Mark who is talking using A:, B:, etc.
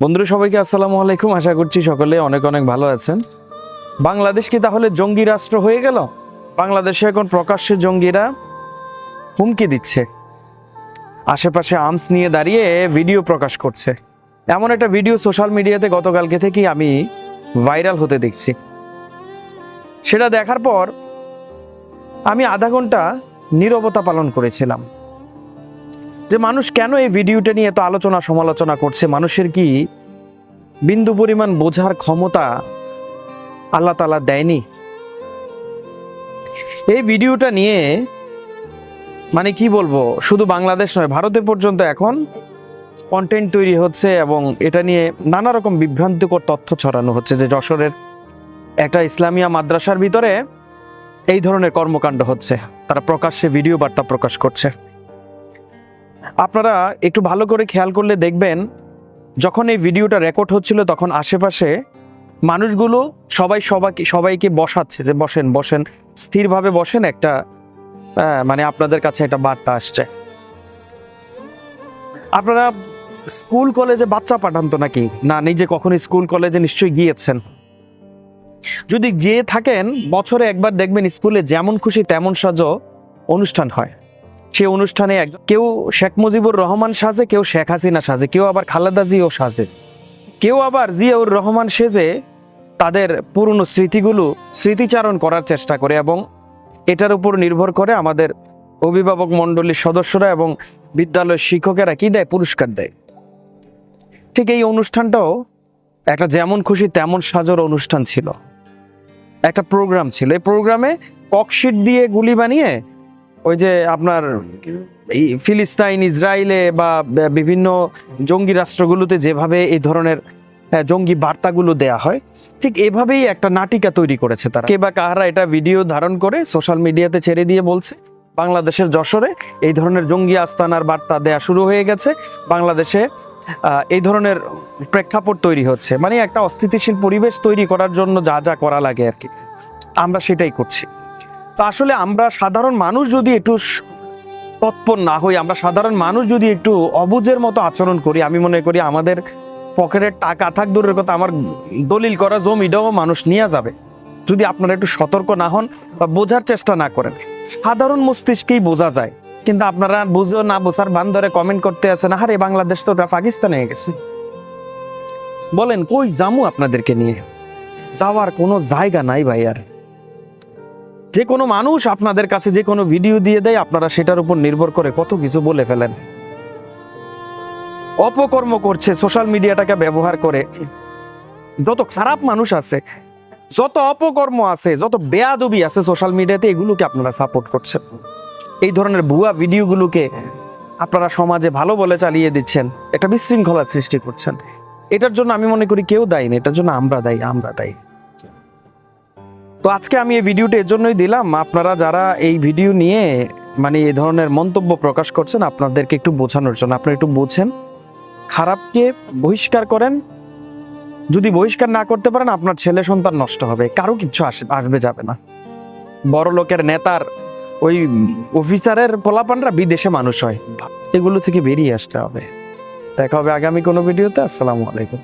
A: বন্ধুরা, সবাইকে আসসালামু আলাইকুম। আশা করছি সকলে অনেক অনেক ভালো আছেন। বাংলাদেশ কি তাহলে জঙ্গি রাষ্ট্র হয়ে গেল? বাংলাদেশে এখন প্রকাশ্যে জঙ্গিরা হুমকি দিচ্ছে। আশেপাশে আর্মস নিয়ে দাঁড়িয়ে ভিডিও প্রকাশ করছে। এমন একটা ভিডিও সোশ্যাল মিডিয়াতে গতকালকে থেকেই আমি ভাইরাল হতে দেখছি। সেটা দেখার পর আমি আধা ঘণ্টা নীরবতা পালন করেছিলাম। যে মানুষ কেন এই ভিডিওটা নিয়ে এত আলোচনা সমালোচনা করছে? মানুষের কি বিন্দু পরিমাণ বোঝার ক্ষমতা আল্লাহ তালা দেয়নি? এই ভিডিওটা নিয়ে মানে কি বলব? শুধু বাংলাদেশ নয়, ভারতে পর্যন্ত এখন কন্টেন্ট তৈরি হচ্ছে এবং এটা নিয়ে নানা রকম বিভ্রান্তিকর তথ্য ছড়ানো হচ্ছে যে যশোরের একটা ইসলামিয়া মাদ্রাসার ভিতরে এই ধরনের কর্মকাণ্ড হচ্ছে। তারা প্রকাশ্যে ভিডিও বার্তা প্রকাশ করছে। আপনারা একটু ভালো করে খেয়াল করলে দেখবেন যখন এই ভিডিওটা রেকর্ড হচ্ছিল তখন আশেপাশে মানুষগুলো সবাই সবাইকে সবাইকে বসাচ্ছে যে বসেন বসেন। স্থিরভাবে বসেন একটা আহ, মানে আপনাদের কাছে একটা বার্তা আসছে। আপনারা স্কুল কলেজে বাচ্চা পাঠান তো নাকি? না নিজে কখনো স্কুল কলেজে নিশ্চয়ই গিয়েছেন। যদি যেয়ে থাকেন বছরে একবার দেখবেন স্কুলে যেমন খুশি তেমন সাজো অনুষ্ঠান হয়। সেই অনুষ্ঠানে একজন কেউ শেখ মুজিবুর রহমান সাজে, কেউ শেখ হাসিনা সাজে, কেউ আবার খালেদা জিও সাজে। কেউ আবার জিয়াউর রহমান সেজে তাদের পুরনো স্মৃতিগুলো স্মৃতিচারণ করার চেষ্টা করে এবং এটার উপর নির্ভর করে আমাদের অভিভাবক মণ্ডলীর সদস্যরা এবং বিদ্যালয়ের শিক্ষকেরা কি দেয়? পুরস্কার দেয়। ঠিক এই অনুষ্ঠানটাও একটা যেমন খুশি তেমন সাজর অনুষ্ঠান ছিল। একটা প্রোগ্রাম ছিল। এই প্রোগ্রামে ককশিট দিয়ে গুলি বানিয়ে ওই যে আপনার ফিলিস্তাইন ইসরায়েলে বা বিভিন্ন জঙ্গি রাষ্ট্রগুলোতে যেভাবে এই ধরনের জঙ্গি বার্তাগুলো দেয়া হয়, ঠিক এভাবেই একটা নাটিকা তৈরি করেছে তারা। কে বা কাহারা এটা ভিডিও ধারণ করে সোশ্যাল মিডিয়াতে ছেড়ে দিয়ে বলছে, বাংলাদেশের যশোরে এই ধরনের জঙ্গি আস্তানার বার্তা দেয়া শুরু হয়ে গেছে, বাংলাদেশে এই ধরনের প্রেক্ষাপট তৈরি হচ্ছে। মানে একটা অস্থিতিশীল পরিবেশ তৈরি করার জন্য যা যা করা লাগে আর কি। আমরা সেটাই করছি। তো আসলে আমরা সাধারণ মানুষ যদি একটু তৎপর না হই, আমরা সাধারণ মানুষ যদি একটু অবুঝের মতো আচরণ করি, আমি মনে করি আমাদের পকেটের টাকা থাক, দূরের কথা, আমার দলিল করা জমিটাও মানুষ নিয়ে যাবে। যদি আপনারা একটু সতর্ক না হন বা বোঝার চেষ্টা না করেন, সাধারণ মস্তিষ্কেই বোঝা যায়। কিন্তু আপনারা বুঝেও না বোঝার বান ধরে কমেন্ট করতে আছেন আরে বাংলাদেশ তো ওটা পাকিস্তানে গেছে। বলেন, কই জামু আপনাদেরকে নিয়ে? যাওয়ার কোনো জায়গা নাই ভাই আর। যে কোনো মানুষ আপনাদের কাছে যে কোনো ভিডিও দিয়ে দেয়, আপনারা সেটার উপর নির্ভর করে কত কিছু বলে ফেলেন। অপকর্ম করছে সোশ্যাল মিডিয়াটাকে ব্যবহার করে। যত খারাপ মানুষ আছে, যত অপকর্ম আছে, যত বেয়াদবি আছে সোশ্যাল মিডিয়াতে এগুলোকে আপনারা সাপোর্ট করছেন। এই ধরনের ভুয়া ভিডিওগুলোকে আপনারা সমাজে ভালো বলে চালিয়ে দিচ্ছেন, একটা বিশৃঙ্খলার সৃষ্টি করছেন। এটার জন্য আমি মনে করি কেউ দায়ী না, এটার জন্য আমরা দায়ী আমরা দায়ী। তো আজকে আমি এই ভিডিওটা এর জন্যই দিলাম। আপনারা যারা এই ভিডিও নিয়ে মানে এই ধরনের মন্তব্য প্রকাশ করছেন, আপনাদেরকে একটু বোঝানোর জন্য, আপনারা একটু বোঝেন। খারাপকে বহিষ্কার করেন। যদি বহিষ্কার না করতে পারেন, আপনার ছেলে সন্তান নষ্ট হবে। কারও কিচ্ছু আসে- আসবে যাবে না। বড় লোকের নেতার, ওই অফিসারের পোলাপানরা বিদেশে মানুষ হয়। এগুলো থেকে বেরিয়ে আসতে হবে। দেখা হবে আগামী কোনো ভিডিওতে। আসসালামু আলাইকুম।